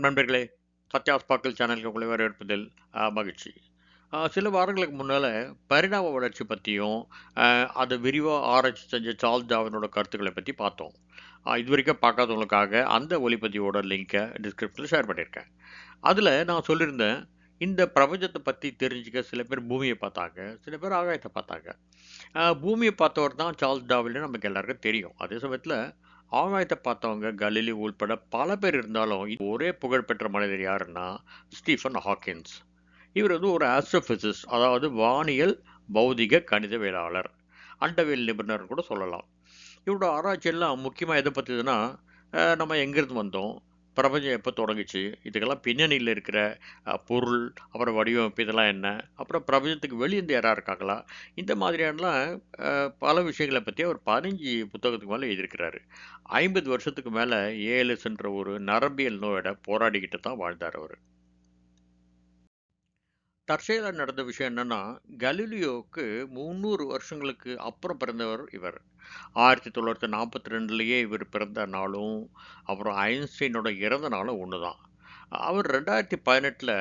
வணக்கம் நண்பர்களே. சத்யாஸ் பாக்கல் சேனலுக்கு உங்களை வரவேற்பதில் மகிழ்ச்சி. சில வாரங்களுக்கு முன்னால் பரிணாம வளர்ச்சி பற்றியும் அதை விரிவாக ஆராய்ச்சி செஞ்ச சார்ல் டாவினோட கருத்துக்களை பற்றி பார்த்தோம். இதுவரைக்கும் இது வரைக்கும் பார்க்காதவங்களுக்காக அந்த ஒளிப்பதிவோட லிங்கை டிஸ்கிரிப்ஷனில் ஷேர் பண்ணியிருக்கேன். அதில் நான் சொல்லியிருந்தேன் இந்த பிரபஞ்சத்தை பற்றி தெரிஞ்சுக்க சில பேர் பூமியை பார்த்தாங்க சில பேர் ஆகாயத்தை பார்த்தாங்க. பூமியை பார்த்தவர் தான் சார்ல்ஸ் டார்வின் நமக்கு எல்லாருக்கும் தெரியும். அதே சமயத்தில் ஆகாயத்தை பார்த்தவங்க கலிலி உள்பட பல பேர் இருந்தாலும் இது ஒரே புகழ்பெற்ற மனிதர் யாருன்னா ஸ்டீஃபன் ஹாக்கின்ஸ். இவர் வந்து ஒரு ஆஸ்ட்ரோபிசிஸ்ட் அதாவது வானியல் பௌதிக கணிதவியலாளர். அண்டவியல் நிபுணர்னு கூட சொல்லலாம். இவரோட ஆராய்ச்சியெல்லாம் முக்கியமாக எதை பற்றிதுன்னா நம்ம எங்கேருந்து வந்தோம்? பிரபஞ்சம் எப்போ தொடங்குச்சு? இதுக்கெல்லாம் பின்னணியில் இருக்கிற பொருள் அப்புறம் வடிவமைப்பு இதெல்லாம் என்ன? அப்புறம் பிரபஞ்சத்துக்கு வெளியேந்து யாராக இருக்காங்களா? இந்த மாதிரியானலாம் பல விஷயங்களை பற்றி அவர் பதினஞ்சு புத்தகத்துக்கு மேலே எழுதியிருக்கிறாரு. ஐம்பது வருஷத்துக்கு மேலே ஏஎல்எஸ்ன்ற ஒரு நரம்பியல் நோயோட போராடிக்கிட்டு தான் வாழ்ந்தார் அவர். தற்செயலாக நடந்த விஷயம் என்னென்னா கலிலியோவுக்கு முந்நூறு வருஷங்களுக்கு அப்புறம் பிறந்தவர் இவர். ஆயிரத்தி தொள்ளாயிரத்தி நாற்பத்தி ரெண்டுலேயே இவர் பிறந்த நாளும் அப்புறம் ஐன்ஸ்டைனோட இறந்த நாளும் ஒன்று தான் அவர் ரெண்டாயிரத்தி பதினெட்டில்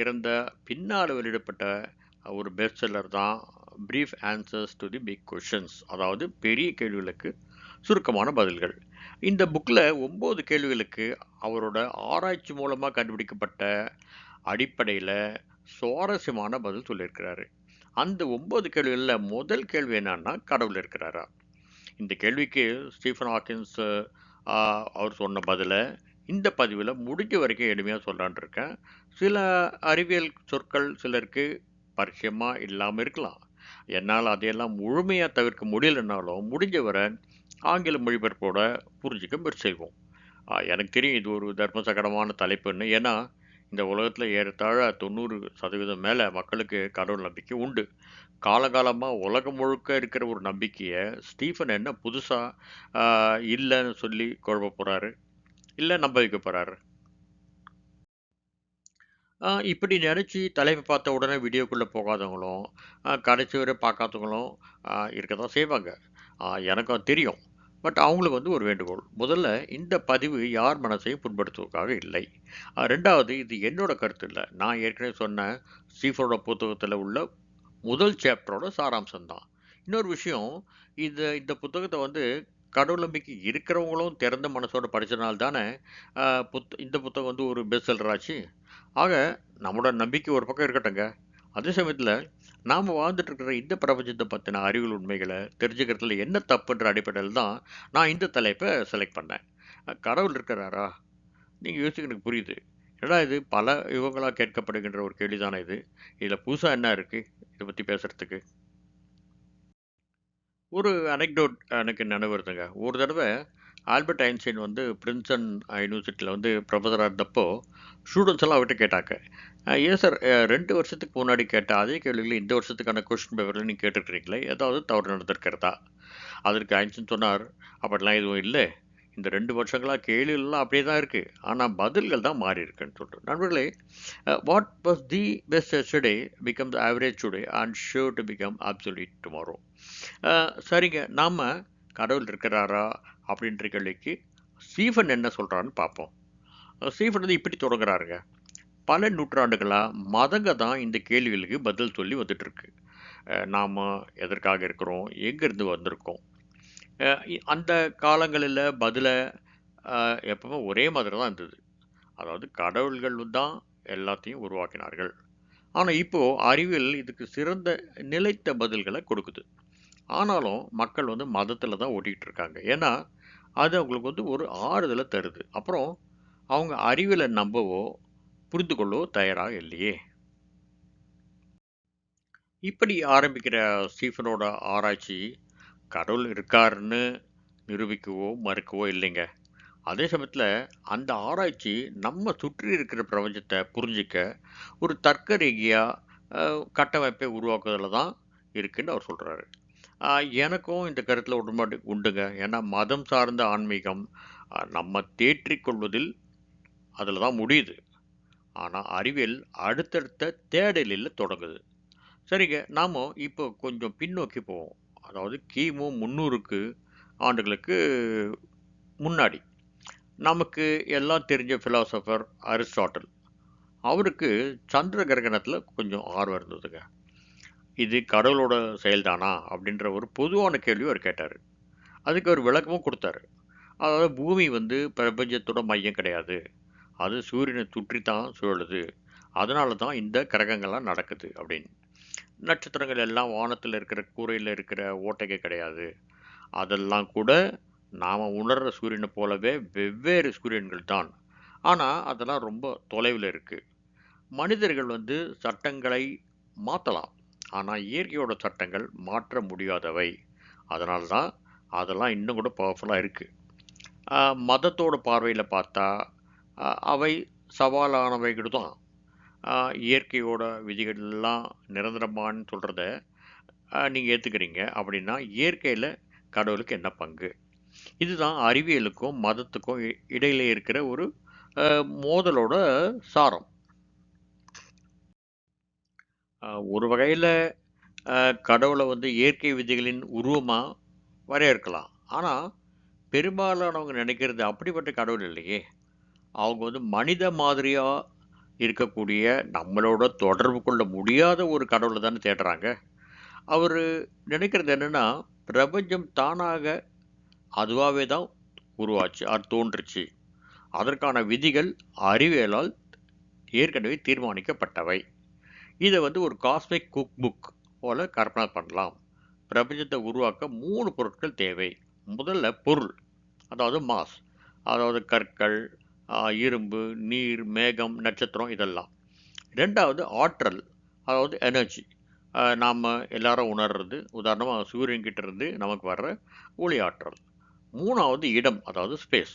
இறந்த பின்னால் வெளியிடப்பட்ட ஒரு பெஸ்ட் செல்லர் தான் brief answers to the big questions அதாவது பெரிய கேள்விகளுக்கு சுருக்கமான பதில்கள். இந்த புக்கில் ஒம்பது கேள்விகளுக்கு அவரோட ஆராய்ச்சி மூலமாக கண்டுபிடிக்கப்பட்ட அடிப்படையில் சுவாரஸ்யமான பதில் சொல்லியிருக்கிறாரு. அந்த ஒம்பது கேள்விகளில் முதல் கேள்வி என்னன்னா கடவுள் இருக்கிறாரா? இந்த கேள்விக்கு ஸ்டீஃபன் ஹாக்கின்ஸ் அவர் சொன்ன பதிலை இந்த பதிவில் முடிஞ்ச வரைக்கும் எளிமையாக சொல்லலான் இருக்கேன். சில அறிவியல் சொற்கள் சிலருக்கு பரிச்சயமாக இல்லாமல் இருக்கலாம். என்னால் அதையெல்லாம் முழுமையாக தவிர்க்க முடியலைன்னாலும் முடிஞ்ச வரை ஆங்கில மொழிபெயர்ப்போட புரிஞ்சுக்க முயற்சி செய்வோம். எனக்கு தெரியும் இது ஒரு தர்ம சகடமான தலைப்புன்னு. ஏன்னா இந்த உலகத்தில் ஏறத்தாழ தொண்ணூறு சதவீதம் மேலே மக்களுக்கு கடவுள் நம்பிக்கை உண்டு. காலகாலமாக உலகம் முழுக்க இருக்கிற ஒரு நம்பிக்கையை ஸ்டீஃபன் என்ன புதுசாக இல்லைன்னு சொல்லி குழப்ப போகிறாரு இல்லை நம்ப வைக்க போகிறாரு இப்படி நினச்சி தலைமை பார்த்த உடனே வீடியோக்குள்ளே போகாதவங்களும் கடைசி வரை பார்க்காதவங்களும் இருக்க தான் செய்வாங்க. எனக்கும் தெரியும். பட் அவங்களுக்கு வந்து ஒரு வேண்டுகோள். முதல்ல இந்த பதிவு யார் மனசையும் புண்படுத்துவதற்காக இல்லை. ரெண்டாவது இது என்னோட கருத்து இல்லை. நான் ஏற்கனவே சொன்ன ஸ்டீஃபனோட புத்தகத்தில் உள்ள முதல் சாப்டரோட சாராம்சம் தான் இன்னொரு விஷயம் இது இந்த புத்தகத்தை வந்து கடவுள் நம்பிக்கை இருக்கிறவங்களும் திறந்த மனசோட படித்தனால தானே புத் இந்த புத்தகம் வந்து ஒரு பெஸ்ட் செல்லர் ஆச்சு. ஆக நம்மளோட நம்பிக்கை ஒரு பக்கம் இருக்கட்டுங்க அதே சமயத்தில் நாம் வாழ்ந்துட்டுருக்கிற இந்த பிரபஞ்சத்தை பற்றின அறிவியல் உண்மைகளை தெரிஞ்சுக்கிறதுல என்ன தப்புன்ற அடிப்படையில் தான் நான் இந்த தலைப்பை செலக்ட் பண்ணேன். கடவுள் இருக்கிறாரா? நீங்கள் யோசிக்க எனக்கு புரியுது. ஏன்னா இது? பல யுகங்களாக கேட்கப்படுகின்ற ஒரு கேள்வி தானே இது. இதில் புதுசாக என்ன இருக்குது இதை பற்றி பேசுகிறதுக்கு ஒரு அனெக்டோட் எனக்கு நினைவு வருதுங்க. ஒரு தடவை ஆல்பர்ட் ஐன்ஸ்டைன் வந்து பிரின்சன் யூனிவர்சிட்டியில் வந்து ப்ரொஃபஸராக இருந்தப்போ ஸ்டூடெண்ட்ஸ் எல்லாம் அவர்கிட்ட கேட்டாங்க. ஏன் சார் ரெண்டு வருஷத்துக்கு முன்னாடி கேட்ட அதே கேள்விகளை இந்த வருஷத்துக்கான கொஸ்டின் பேப்பரில் நீங்கள் கேட்டுருக்கிறீங்களே? ஏதாவது தவறு நடந்திருக்கிறதா? அதற்கு ஐன்ஸ்டைன் சொன்னார் அப்படிலாம் எதுவும் இல்லை. இந்த ரெண்டு வருஷங்களாக கேள்விகள்லாம் அப்படியே தான் இருக்குது ஆனால் பதில்கள் தான் மாறி இருக்குன்னு சொல்லிட்டு நண்பர்களே what was the best yesterday become the average today and sure to become absolute tomorrow சரிங்க நாம் கடவுள் இருக்கிறாரா? அப்படின்ற கேள்விக்கு ஸ்டீஃபன் என்ன சொல்கிறான்னு பார்ப்போம். ஸ்டீஃபன் வந்து இப்படி தொடங்குறாருங்க. பல நூற்றாண்டுகளாக மதங்க தான் இந்த கேள்விகளுக்கு பதில் சொல்லி வந்துட்டுருக்கு. நாம் எதற்காக இருக்கிறோம்? எங்கேருந்து வந்திருக்கோம்? அந்த காலங்களில் பதிலை எப்பவுமே ஒரே மாதிரி தான் இருந்தது. அதாவது கடவுள்கள் தான் எல்லாத்தையும் உருவாக்கினார்கள். ஆனால் இப்போது அறிவியல் இதுக்கு சிறந்த நிலைத்த பதில்களை கொடுக்குது. ஆனாலும் மக்கள் வந்து மதத்தில் தான் ஓட்டிகிட்டு இருக்காங்க. ஏன்னா அது அவங்களுக்கு வந்து ஒரு ஆறுதலை தருது. அப்புறம் அவங்க அறிவியலை நம்பவோ புரிந்து கொள்ளவோ தயாராக இல்லையே? இப்படி ஆரம்பிக்கிற ஸ்டீஃபனோட ஆராய்ச்சி கடவுள் இருக்காருன்னு நிரூபிக்கவோ மறுக்கவோ இல்லைங்க. அதே சமயத்தில் அந்த ஆராய்ச்சி நம்ம சுற்றி இருக்கிற பிரபஞ்சத்தை புரிஞ்சிக்க ஒரு தர்க்க ரீதியாக கட்டமைப்பை உருவாக்குவதில் தான் இருக்குன்னு அவர் சொல்கிறாரு எனக்கும் இந்த கருத்தில் உடன்பாடு உண்டுங்க. ஏன்னா மதம் சார்ந்த ஆன்மீகம் நம்ம தேற்றிக்கொள்வதில் அதில் தான் முடியுது. ஆனால் அறிவியல் அடுத்தடுத்த தேடலில் தொடங்குது. சரிங்க நாம் இப்போ கொஞ்சம் பின்னோக்கி போவோம். அதாவது கிமு முந்நூறுக்கு ஆண்டுகளுக்கு முன்னாடி. நமக்கு எல்லாம் தெரிஞ்ச ஃபிலாசபர் அரிஸ்டாட்டல் அவருக்கு சந்திர கிரகணத்தில் கொஞ்சம் ஆர்வம் இருந்ததுங்க. இது கடவுளோட செயல்தானா அப்படின்ற ஒரு பொதுவான கேள்வி அவர் கேட்டார். அதுக்கு அவர் விளக்கமும் கொடுத்தாரு. அதாவது பூமி வந்து பிரபஞ்சத்தோட மையம் கிடையாது. அது சூரியனை சுற்றி தான் சுழலுது. அதனால தான் இந்த கிரகங்கள்லாம் நடக்குது அப்படின்னு. நட்சத்திரங்கள் எல்லாம் வானத்தில் இருக்கிற கூரையில் இருக்கிற ஓட்டைகள் கிடையாது. அதெல்லாம் கூட நாம் உணர்கிற சூரியனை போலவே வெவ்வேறு சூரியன்கள் தான். ஆனால் அதெல்லாம் ரொம்ப தொலைவில் இருக்குது மனிதர்கள் வந்து சட்டங்களை மாற்றலாம் ஆனால் இயற்கையோட சட்டங்கள் மாற்ற முடியாதவை. அதனால தான் அதெல்லாம் இன்னும் கூட பவர்ஃபுல்லாக இருக்குது மதத்தோட பார்வையில் பார்த்தா அவை சவாலானவைகள் தான். இயற்கையோட விதிகள்லாம் நிரந்தரமான்னு சொல்கிறத நீங்கள் ஏற்றுக்கிறீங்க அப்படின்னா இயற்கையில் கடவுளுக்கு என்ன பங்கு? இதுதான் அறிவியலுக்கும் மதத்துக்கும் இடையில இருக்கிற ஒரு மோதலோட சாரம். ஒரு வகையில் கடவுளை வந்து இயற்கை விதிகளின் உருவமாக வரையறுக்கலாம். ஆனால் பெரும்பாலானவங்க நினைக்கிறது அப்படிப்பட்ட கடவுள் இல்லையே. அவங்க வந்து மனித மாதிரியாக இருக்கக்கூடிய நம்மளோட தொடர்பு கொள்ள முடியாத ஒரு கடவுளை தானே தேடுறாங்க. அவர் நினைக்கிறது என்னென்னா பிரபஞ்சம் தானாக அதுவாகவே தான் உருவாச்சு அது தோன்றுச்சு. அதற்கான விதிகள் அறிவியலால் ஏற்கனவே தீர்மானிக்கப்பட்டவை. இதை வந்து ஒரு காஸ்மிக் குக் புக் போல் கற்பனை பண்ணலாம். பிரபஞ்சத்தை உருவாக்க மூணு பொருட்கள் தேவை. முதல்ல பொருள் அதாவது மாஸ் அதாவது கற்கள் இரும்பு நீர் மேகம் நட்சத்திரம் இதெல்லாம். ரெண்டாவது ஆற்றல் அதாவது எனர்ஜி நாம் எல்லாரும் உணர்றது உதாரணமாக சூரியன்கிட்ட இருந்து நமக்கு வர்ற ஒளி ஆற்றல். மூணாவது இடம் அதாவது ஸ்பேஸ்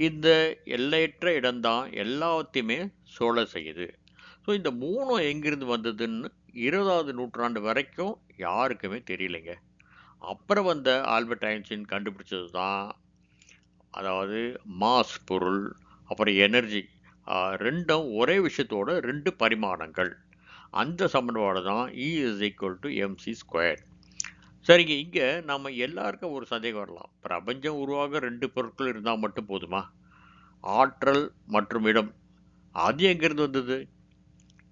இந்த எல்லையற்ற இடம்தான் எல்லாத்தையுமே சோழ செய்யுது. ஸோ இந்த மூணும் எங்கிருந்து வந்ததுன்னு இருபதாவது நூற்றாண்டு வரைக்கும் யாருக்குமே தெரியலைங்க. அப்புறம் வந்த ஆல்பர்ட் ஐன்ஸ்டீன் கண்டுபிடிச்சது தான். அதாவது மாஸ் பொருள் அப்புறம் எனர்ஜி ரெண்டும் ஒரே விஷயத்தோட ரெண்டு பரிமாணங்கள். அந்த சமன்பாடு தான் E is equal to MC square சரிங்க இங்கே நம்ம எல்லாருக்கும் ஒரு சந்தேகம் வரலாம். பிரபஞ்சம் உருவாக ரெண்டு பொருட்கள் இருந்தால் மட்டும் போதுமா? ஆற்றல் மற்றும் இடம். அது எங்கேருந்து வந்தது?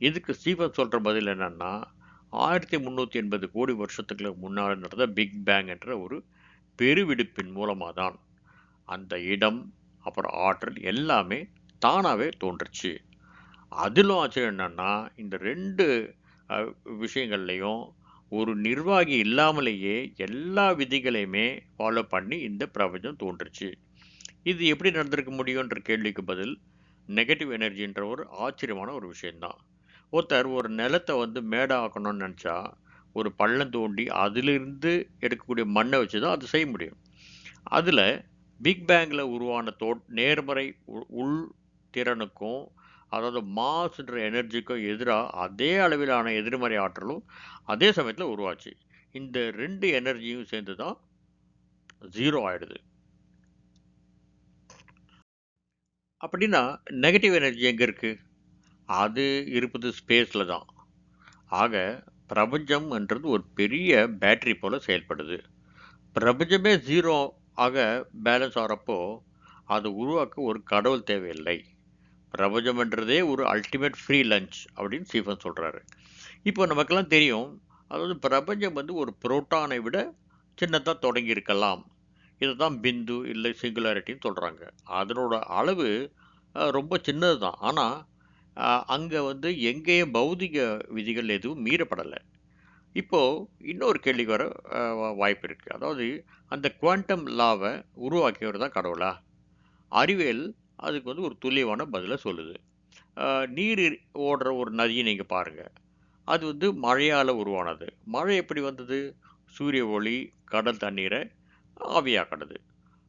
இதுக்கு ஸ்டீஃபன் சொல்கிற பதில் என்னன்னா ஆயிரத்தி முந்நூற்றி எண்பது கோடி வருஷத்துக்கு முன்னால் நடந்த பிக் பேங் என்ற ஒரு பெருவெடிப்பின் மூலமாக தான் அந்த இடம் அப்புறம் ஆற்றல் எல்லாமே தானாகவே தோன்றுச்சு. அதிலும் ஆச்சரியம் என்னென்னா இந்த ரெண்டு விஷயங்கள்லையும் ஒரு நிர்வாகி இல்லாமலேயே எல்லா விதிகளையுமே ஃபாலோ பண்ணி இந்த பிரபஞ்சம் தோன்றுச்சு. இது எப்படி நடந்திருக்க முடியுன்ற கேள்விக்கு பதில் நெகட்டிவ் எனர்ஜின்ற ஒரு ஆச்சரியமான ஒரு விஷயந்தான் ஒருத்தர் ஒரு நிலத்தை வந்து மேடாக்கணும்னு நினச்சா ஒரு பள்ளம் தோண்டி அதிலிருந்து எடுக்கக்கூடிய மண்ணை வச்சு தான் அது செய்ய முடியும். அதில் பிக் பேங்கில் உருவான தோ நேர்மறை உ- உள் திறனுக்கும் அதாவது மாசுன்ற எனர்ஜிக்கும் எதிராக அதே அளவிலான எதிர்மறை ஆற்றலும் அதே சமயத்தில் உருவாச்சு. இந்த ரெண்டு எனர்ஜியும் சேர்ந்து தான் ஜீரோ ஆயிடுது. அப்படின்னா நெகட்டிவ் எனர்ஜி எங்கே இருக்குது அது இருப்பது ஸ்பேஸில் தான். ஆக பிரபஞ்சம் என்றது ஒரு பெரிய பேட்டரி போல் செயல்படுது. பிரபஞ்சமே ஜீரோ ஆக பேலன்ஸ் ஆகிறப்போ அது உருவாக்க ஒரு கடவுள் தேவையில்லை. பிரபஞ்சம்ன்றதே ஒரு அல்டிமேட் ஃப்ரீ லஞ்ச் அப்படின்னு ஸ்டீஃபன் சொல்கிறாரு இப்போ நமக்கெல்லாம் தெரியும் அதாவது பிரபஞ்சம் வந்து ஒரு புரோட்டானை விட சின்னதாக தொடங்கி இருக்கலாம் இதை தான் பிந்து இல்லை சிங்குலாரிட்டின்னு சொல்கிறாங்க அதனோட அளவு ரொம்ப சின்னது தான் ஆனால் அங்கே வந்து எங்கேயும் பௌதிக விதிகள் எதுவும் மீறப்படலை. இப்போது இன்னொரு கேள்விக்கு வர வா- வாய்ப்பு இருக்குது அதாவது அந்த குவாண்டம் லாவை உருவாக்கியவர் தான் கடவுளா? அறிவியல் அதுக்கு வந்து ஒரு துல்லியமான பதிலை சொல்லுது. நீர் ஓடுற ஒரு நதியை நீங்கள் பாருங்கள் அது வந்து மழையால் உருவானது. மழை எப்படி வந்தது? சூரிய ஒளி கடல் தண்ணீரை ஆவியாக்கினது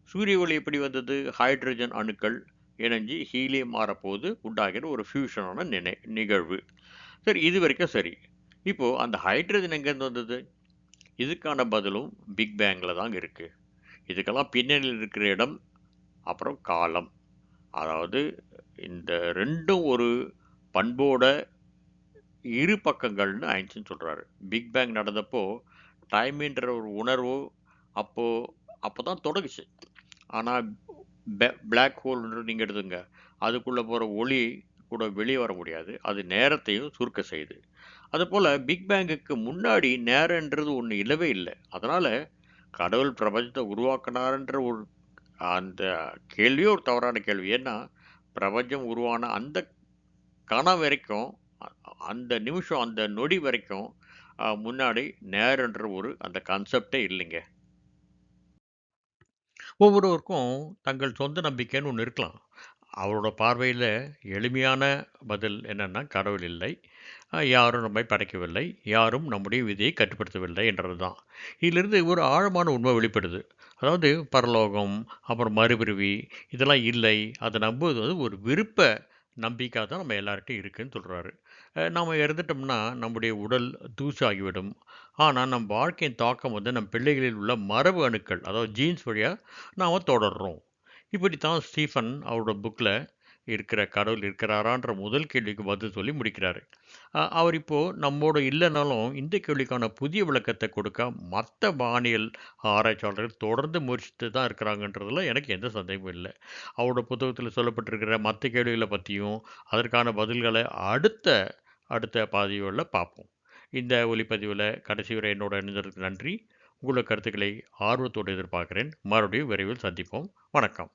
சூரிய ஒளி எப்படி வந்தது? ஹைட்ரஜன் அணுக்கள் இணைஞ்சு ஹீலியம் மாறப்போது உண்டாகிற ஒரு ஃபியூஷனான நினை நிகழ்வு. சரி இது வரைக்கும் சரி. இப்போது அந்த ஹைட்ரஜன் எங்கேருந்து வந்தது? இதுக்கான பதிலும் பிக் பேங்கில் தாங்க இருக்குது இதுக்கெல்லாம் பின்னணியில் இருக்கிற இடம் அப்புறம் காலம். அதாவது இந்த ரெண்டும் ஒரு பண்போட இரு பக்கங்கள்னு ஐன்ஸ்டின் சொல்கிறாரு பிக் பேங் நடந்தப்போ டைம்ன்ற ஒரு உணர்வு அப்போது அப்போ தான் தொடங்குச்சு. ஆனால் பிளாக் ஹோல்ன்றது நீங்கள் எடுத்துங்க அதுக்குள்ளே போகிற ஒளி கூட வெளியே வர முடியாது. அது நேரத்தையும் சுருக்க செய்யுது. அதுபோல் பிக் பேங்குக்கு முன்னாடி நேரன்றது ஒன்று இல்லவே இல்லை. அதனால் கடவுள் பிரபஞ்சத்தை உருவாக்கினார்ன்ற ஒரு அந்த கேள்வியே ஒரு தவறான கேள்வி. ஏன்னா பிரபஞ்சம் உருவான அந்த கணம் வரைக்கும் அந்த நிமிஷம் அந்த நொடி வரைக்கும் முன்னாடி நேரன்ற ஒரு அந்த கான்செப்டே இல்லைங்க. ஒவ்வொருவருக்கும் தங்கள் சொந்த நம்பிக்கைன்னு ஒன்று இருக்கலாம். அவரோட பார்வையில் எளிமையான பதில் என்னென்னா கடவுள் இல்லை. யாரும் நம்மை படைக்கவில்லை. யாரும் நம்முடைய விதியை கட்டுப்படுத்தவில்லை என்றது தான் இதிலிருந்து ஒரு ஆழமான உண்மை வெளிப்படுது. அதாவது பரலோகம் அப்புறம் மறுபிறவி இதெல்லாம் இல்லை. அதை நம்புவது வந்து ஒரு விருப்ப நம்பிக்கை தான் நம்ம எல்லார்ட்டையும் இருக்குன்னு சொல்கிறாரு நம்ம இறந்துட்டோம்னா நம்முடைய உடல் தூசாகிவிடும். ஆனால் நம் வாழ்க்கையின் தாக்கம் வந்து நம் பிள்ளைகளில் உள்ள மரபு அணுக்கள் அதாவது ஜீன்ஸ் வழியாக நாம் தொடர்றோம். இப்படி தான் ஸ்டீஃபன் அவரோட புக்கில் இருக்கிற கடவுள் இருக்கிறாரான்ற முதல் கேள்விக்கு பதில் சொல்லி முடிக்கிறாரு. அவர் இப்போது நம்மோட இல்லைனாலும் இந்த கேள்விக்கான புதிய விளக்கத்தை கொடுக்க மற்ற வானியல் ஆராய்ச்சியாளர்கள் தொடர்ந்து முயற்சித்து தான் இருக்கிறாங்கன்றதுல எனக்கு எந்த சந்தேகமும் இல்லை. அவரோட புத்தகத்தில் சொல்லப்பட்டிருக்கிற மற்ற கேள்விகளை பற்றியும் அதற்கான பதில்களை அடுத்த அடுத்த பதிவுகளில் பார்ப்போம் இந்த ஒலிப்பதிவில் கடைசி வரை என்னோட இணைந்ததற்கு நன்றி. உங்களோட கருத்துக்களை ஆர்வத்தோடு எதிர்பார்க்கிறேன். மறுபடியும் விரைவில் சந்திப்போம். வணக்கம்.